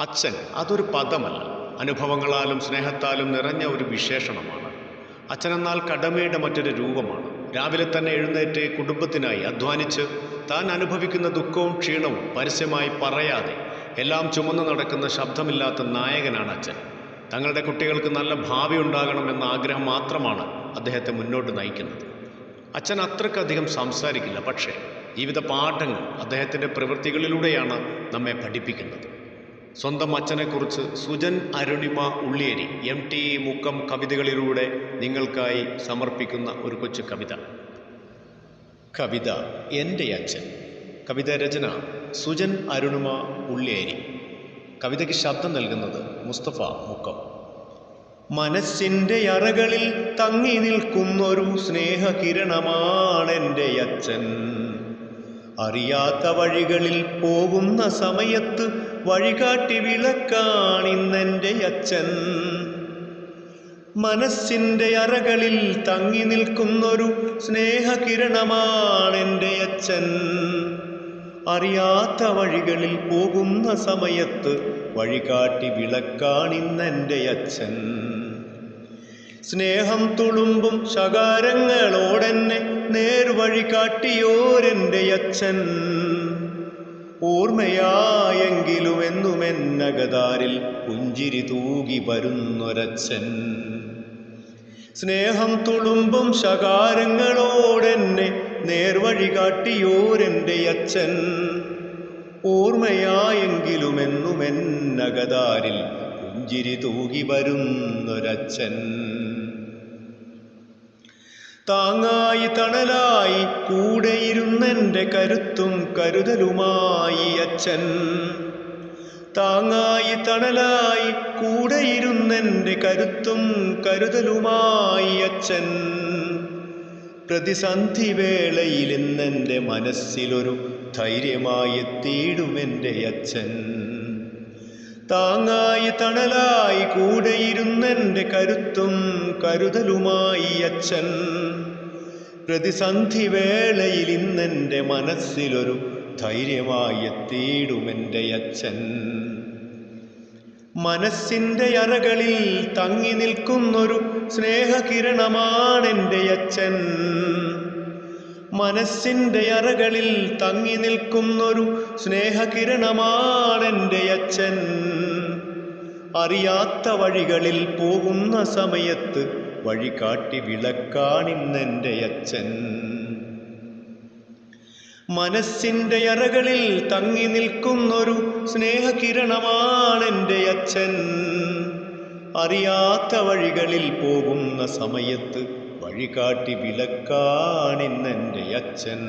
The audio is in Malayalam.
അച്ഛൻ അതൊരു പദമല്ല. അനുഭവങ്ങളാലും സ്നേഹത്താലും നിറഞ്ഞ ഒരു വിശേഷണമാണ്. അച്ഛനെന്നാൽ കടമയുടെ മറ്റൊരു രൂപമാണ്. രാവിലെ തന്നെ എഴുന്നേറ്റ് കുടുംബത്തിനായി അധ്വാനിച്ച് താൻ അനുഭവിക്കുന്ന ദുഃഖവും ക്ഷീണവും പരസ്യമായി പറയാതെ എല്ലാം ചുമന്നു നടക്കുന്ന ശബ്ദമില്ലാത്ത നായകനാണ് അച്ഛൻ. തങ്ങളുടെ കുട്ടികൾക്ക് നല്ല ഭാവി ഉണ്ടാകണം എന്ന ആഗ്രഹം മാത്രമാണ് അദ്ദേഹത്തെ മുന്നോട്ട് നയിക്കുന്നത്. അച്ഛൻ അത്രക്കധികം സംസാരിക്കില്ല പക്ഷേ ജീവിത പാഠങ്ങൾ അദ്ദേഹത്തിന്റെ പ്രവൃത്തികളിലൂടെയാണ് നമ്മെ പഠിപ്പിക്കുന്നത്. സ്വന്തം അച്ഛനെക്കുറിച്ച് സുജൻ അരുണിമ ഉള്ളിയേരി എം ടി മുക്കം കവിതകളിലൂടെ നിങ്ങൾക്കായി സമർപ്പിക്കുന്ന ഒരു കൊച്ചു കവിത. കവിത എന്റെ അച്ഛൻ. കവിത രചന സുജൻ അരുണിമ ഉള്ളിയേരി. കവിതയ്ക്ക് ശബ്ദം നൽകുന്നത് മുസ്തഫ മുക്കം. മനസ്സിന്റെ അറകളിൽ തങ്ങി നിൽക്കുന്നൊരു സ്നേഹകിരണമാണെന്റെ അച്ഛൻ. അറിയാത്ത വഴികളിൽ പോകുന്ന സമയത്ത് വഴികാട്ടി വിളക്കാണിന്നെന്റെ അച്ഛൻ. മനസ്സിന്റെ അറകളിൽ തങ്ങി നിൽക്കുന്നൊരു സ്നേഹകിരണമാണെന്റെ അച്ഛൻ. അറിയാത്ത വഴികളിൽ പോകുന്ന സമയത്ത് വഴികാട്ടി വിളക്കാണിന്നെന്റെ അച്ഛൻ. സ്നേഹം തുളുമ്പും ശകാരങ്ങളോടെന്നെ നേർവഴി കാട്ടിയോരെന്റെ അച്ഛൻ. ഓർമ്മയായെങ്കിലും എന്നുമെന്നകതാരിൽ പുഞ്ചിരി തൂകി വരുന്നൊരച്ഛൻ. സ്നേഹം തുളുമ്പും ശകാരങ്ങളോടെന്നെ നേർവഴി കാട്ടിയോരെന്റെ അച്ഛൻ. ഓർമ്മയായെങ്കിലും എന്നുമെന്നകതാരിൽ പുഞ്ചിരി തൂകി വരുന്നൊരച്ഛൻ. താങ്ങായി തണലായി കൂടെയിരുന്നെന്റെ കരുത്തും കരുതലുമായി അച്ഛൻ. താങ്ങായി തണലായി കൂടെയിരുന്നെന്റെ കരുത്തും കരുതലുമായി അച്ഛൻ. പ്രതിസന്ധി വേളയിൽ ഇന്നെന്റെ മനസ്സിലൊരു ധൈര്യമായി എത്തിയിടുമെന്റെ അച്ഛൻ. താങ്ങായി തണലായി കൂടെയിരുന്നെന്റെ കരുത്തും കരുതലുമായി അച്ഛൻ. പ്രതിസന്ധി വേളയിൽ ഇന്നെന്റെ മനസ്സിലൊരു ധൈര്യമായി എത്തിയിടുമെന്റെ അച്ഛൻ. മനസ്സിന്റെ അറകളിൽ തങ്ങി നിൽക്കുന്നൊരു സ്നേഹകിരണമാണെന്റെ അച്ഛൻ. മനസ്സിന്റെ അറകളിൽ തങ്ങി നിൽക്കുന്നൊരു സ്നേഹകിരണമാണെന്റെ അച്ഛൻ. അറിയാത്ത വഴികളിൽ പോകുന്ന സമയത്ത് വഴി കാട്ടി വിളക്കാണിന്നെന്റെ അച്ഛൻ. മനസ്സിന്റെ അറകളിൽ തങ്ങി നിൽക്കുന്നൊരു സ്നേഹകിരണമാണെന്റെ അച്ഛൻ. അറിയാത്ത വഴികളിൽ പോകുന്ന സമയത്ത് വഴികാട്ടി വിലക്കാണിന്നെന്റെ അച്ഛൻ.